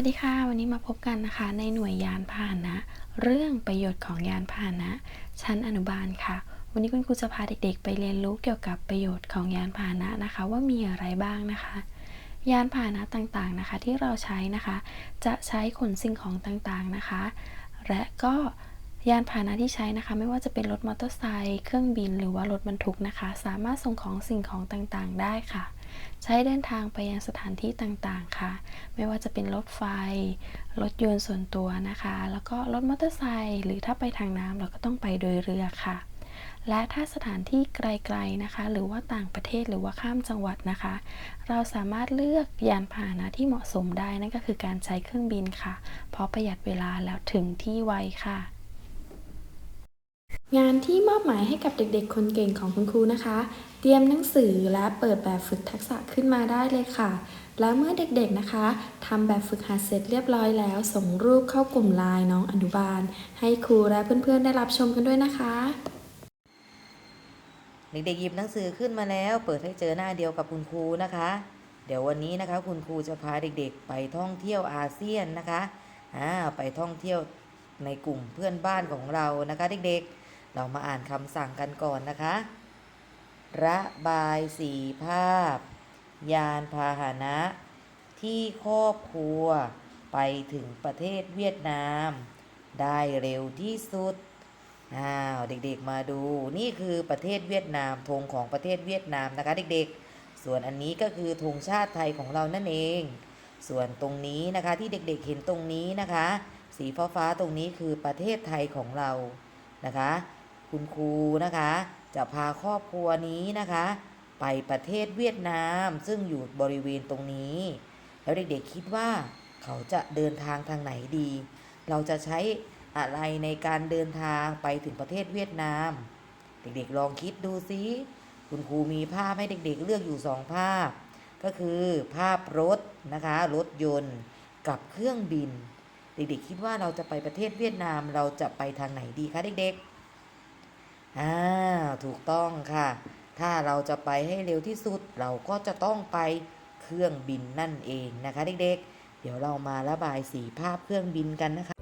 สวัสดีค่ะ วันนี้มาพบกันนะคะ ในหน่วยยานพาหนะ เรื่องประโยชน์ของยานพาหนะ ชั้นอนุบาลค่ะ วันนี้คุณครูจะพาเด็กๆ ไปเรียนรู้เกี่ยวกับประโยชน์ของยานพาหนะนะคะ ว่ามีอะไรบ้างนะคะ ยานพาหนะต่างๆนะคะ ที่เราใช้นะคะ จะใช้ขนสิ่งของต่างๆนะคะ และก็ยานพาหนะที่ใช้นะคะ ไม่ว่าจะเป็นรถมอเตอร์ไซค์เครื่องบินหรือว่ารถบรรทุกนะคะ สามารถส่งของสิ่งของต่างๆ ได้ค่ะ ใช้เดินทางไปยังสถานที่ต่างๆค่ะ ไม่ว่าจะเป็นรถไฟ รถยนต์ส่วนตัวนะคะ แล้วก็รถมอเตอร์ไซค์หรือถ้าไปทางน้ำเราก็ต้องไปโดยเรือค่ะ และถ้าสถานที่ไกลๆนะคะ หรือว่าต่างประเทศหรือว่าข้ามจังหวัดนะคะ เราสามารถเลือกยานพาหนะที่เหมาะสมได้นั่นก็คือการใช้เครื่องบินค่ะ เพราะประหยัดเวลาแล้วถึงที่ไวค่ะ งานที่มอบหมายให้กับเด็กๆ คนเก่งของคุณครูนะคะ เตรียมหนังสือและเปิดแบบฝึกทักษะขึ้นมาได้เลยค่ะ แล้วเมื่อเด็กๆนะคะทำแบบฝึกหัดเสร็จเรียบร้อยแล้ว ส่งรูปเข้ากลุ่มไลน์น้องอนุบาล ให้ครูและเพื่อนๆ ได้รับชมกันด้วยนะคะ เด็กๆหยิบหนังสือขึ้นมาแล้ว เปิดให้เจอหน้าเดียวกับคุณครูนะคะ เดี๋ยววันนี้นะคะ คุณครูจะพาเด็กๆ ไปท่องเที่ยวอาเซียนนะคะอ่าไปท่องเที่ยวในกลุ่มเพื่อนบ้านของเรานะคะ เด็กๆ เรามาอ่านคำสั่งกันก่อนนะคะ ระบายสีภาพ ยานพาหนะ ที่ครอบครัว ไปถึงประเทศเวียดนาม ได้เร็วที่สุดอ้าวเด็กๆมาดูนี่คือประเทศเวียดนามธงของประเทศเวียดนามนะคะเด็กๆ ส่วนอันนี้ก็คือธงชาติไทยของเรานั่นเอง ส่วนตรงนี้นะคะที่เด็กๆเห็นตรงนี้นะคะ สีฟ้าๆตรงนี้คือประเทศไทยของเรานะคะ คุณครูนะคะ จะพาครอบครัวนี้นะคะ ไปประเทศเวียดนามซึ่งอยู่บริเวณตรงนี้ แล้วเด็กๆคิดว่าเขาจะเดินทางทางไหนดี เราจะใช้อะไรในการเดินทางไปถึงประเทศเวียดนาม เด็กๆลองคิดดูสิคุณครูมีภาพให้เด็กๆเลือกอยู่สองภาพ ก็คือภาพรถนะคะรถยนต์กับเครื่องบิน เด็กๆคิดว่าเราจะไปประเทศเวียดนามเราจะไปทางไหนดีคะเด็กๆ อ่าถูกต้องค่ะ ถ้าเราจะไปให้เร็วที่สุดเราก็จะต้องไปเครื่องบินนั่นเองนะคะ เด็กๆ เดี๋ยวเรามาระบายสีภาพเครื่องบินกันนะคะ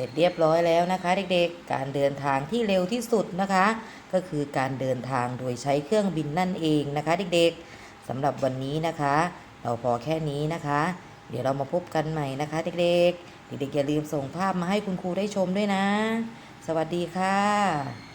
ร็จเรียบร้อยแล้วนะคะเด็กๆ การเดินทางที่เร็วที่สุดนะคะ ก็คือการเดินทางโดยใช้เครื่องบินนั่นเองนะคะเด็กๆสำหรับวันนี้นะคะ เราพอแค่นี้นะคะ เดี๋ยวเรามาพบกันใหม่นะคะเด็กๆ เด็กๆอย่าลืมส่งภาพมาให้คุณครูได้ชมด้วยนะ สวัสดีค่ะ